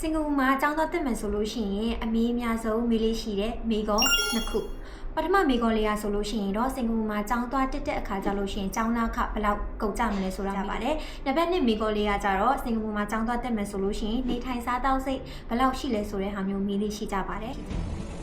စင်ကာပူမှာအကြောင်းသားတက်မယ်ဆိုလို့ရှိရင်အမေအများဆုံးမေးလေးရှိတဲ့မေကောနှစ်ခုပထမမေကောလေးရဆိုလို့ရှိရင်တော့စင်ကာပူမှာအကြောင်းသွားတက်တဲ့အခါကျလို့ရှိရင်အကြောင်းသားခဘယ်လောက်ကုန်ကြမလဲဆိုတာပါပါတယ်။နံပါတ်1မေကောလေးရကြတော့စင်ကာပူမှာအကြောင်းသွားတက်မယ်ဆိုလို့ရှိရင်နေထိုင်စားသောက်စိတ်ဘယ်လောက်ရှိလဲဆိုတဲ့ဟာမျိုးမေးလေးရှိကြပါတယ်။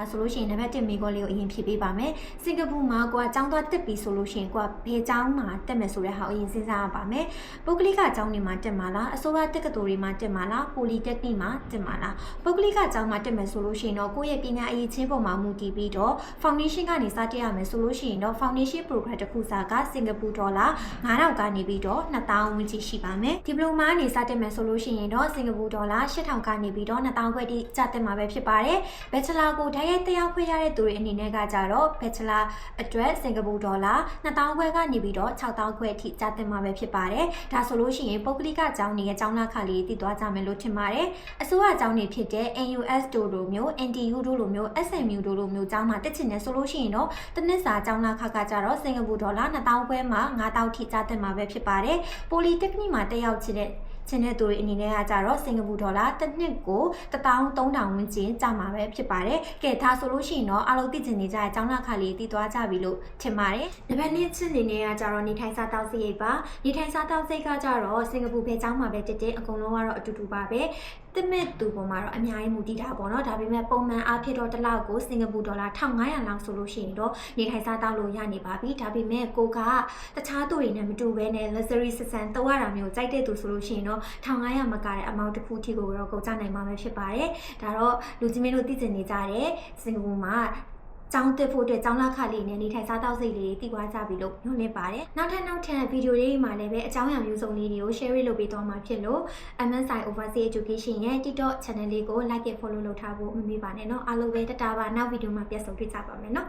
ဒါဆိုလို့ရှိရင်နံပါတ်1မိကောလေးကိုအရင်ဖြည့်ပေးပါမယ်။စင်ကာပူမှာကိုကចောင်းသွားတက်ပြီဆိုလို့ရှိရင်ကိုကဘယ်ចောင်းမှာတက်မယ်ဆိုတဲ့ဟာကိုအရင်စဉ်းစားရပါမယ်။ပုဂ္ဂလိကចောင်းတွေမှာတက်မှာလားအစိုးရတက္ကသိုလ်တွေမှာတက်မှာလားပိုလီတက်နစ်မှာတက်မှာလားပုဂ္ဂလိကចောင်းမှာတက်မယ်ဆိုလို့ရှိရင်တော့ကိုယ့်ရဲ့ပညာအရေးချင်းပုံမှာမူတည်ပြီးတော့ foundation ကနေစတက်ရမယ်ဆိုလို့ရှိရင်တော့ foundation program တစ်ခုစာကစင်ကာပူဒေါ်လာ9000ကနေပြီးတော့2000ဝန်းကျင်ရှိပါမယ်။ဒီပလိုမာကနေစတက်မယ်ဆိုလို့ရှိရင်တော့စင်ကာပူဒေါ်လာ8000ကနေပြီးတော့2000ခွဲတိကျတက်မှာပဲဖြစ်ပါတယ်။ bachelor ကိုဓာတ် ရိုက်တက်ရောက်ခွင့်ရတဲ့သူတွေအနေနဲ့ကကြတော့ bachelor အတွက်စင်ကာပူဒေါ်လာ2000ခွဲကနေပြီးတော့6000ခွဲအထိကျတက်မှာပဲဖြစ်ပါတယ်။ဒါဆိုလို့ရှိရင်ပုဂ္ဂလိကကျောင်းတွေရဲ့ကျောင်းလာခလေးတည်သွားကြမယ်လို့ထင်ပါတယ်။အစိုးရကျောင်းတွေဖြစ်တဲ့ NUS တို့လိုမျိုး NTU တို့လိုမျိုး SMU တို့လိုမျိုးကျောင်းမှာတက်ချင်တယ်ဆိုလို့ရှိရင်တော့တစ်နှစ်စာကျောင်းလာခကကြတော့စင်ကာပူဒေါ်လာ2000ခွဲမှာ9000ထိကျတက်မှာပဲဖြစ်ပါတယ်။ Polytechnic မှာတက်ရောက်ချင်တဲ့ချင်တဲ့သူတွေအနေနဲ့ကကြတော့စင်ကာပူဒေါ်လာတစ်နှစ်ကို13000ဝန်းကျင်ကျမှာပဲဖြစ်ပါတယ်။ကဲဒါဆိုလို့ရှိရင်တော့အားလုံးသိချင်နေကြတဲ့အကြောင်းလာခလေးတည်သွားကြပြီလို့ထင်ပါတယ်။နံပါတ်1ချစ်နေနေကကြတော့နေထိုင်စားတောက်စိတ်ပါ။နေထိုင်စားတောက်စိတ်ကကြတော့စင်ကာပူပဲကျောင်းမှာပဲတက်တဲ့အကုန်လုံးကတော့အတူတူပါပဲ။တစ်မဲ့သူပေါ်မှာတော့အများကြီးမူတည်တာပေါ့နော်ဒါပေမဲ့ပုံမှန်အားဖြင့်တော့တစ်လောက်ကိုစင်ကာပူဒေါ်လာ1500လောက်ဆိုလို့ရှိရင်တော့နေထိုင်စားတောက်လို့ရနေပါပြီဒါပေမဲ့ကိုကတခြားသူတွေနဲ့မတူဘဲနဲ့ luxury ဆဆန်တော့ရတာမျိုးကြိုက်တဲ့သူဆိုလို့ရှိရင်တော့1500မကတဲ့ amount တစ်ခုထိကိုတော့ကုန်ကြနိုင်မှာပဲဖြစ်ပါတယ်ဒါတော့လူကြီးမင်းတို့သိကျင်နေကြတဲ့စင်ကာပူမှာ ကျောင်းတက်ဖို့အတွက်ကျောင်းလာခလေးနဲ့နေထိုင်စားသောက်စိတ်လေးတည်သွားကြပြီလို့ညွှန်နေပါတယ်။နောက်ထပ်နောက်ထပ်ဗီဒီယိုလေးမှာလည်းပဲအကြောင်းအရာမျိုးစုံလေးတွေကို share လုပ်ပေးသွားမှာဖြစ်လို့ MSI Overseas Education ရဲ့ TikTok channel လေးကို like and follow လုပ်ထားဖို့မမေ့ပါနဲ့เนาะအားလုံးပဲတတားပါနောက်ဗီဒီယိုမှာပြန်ဆုံတွေ့ကြပါမယ်เนาะ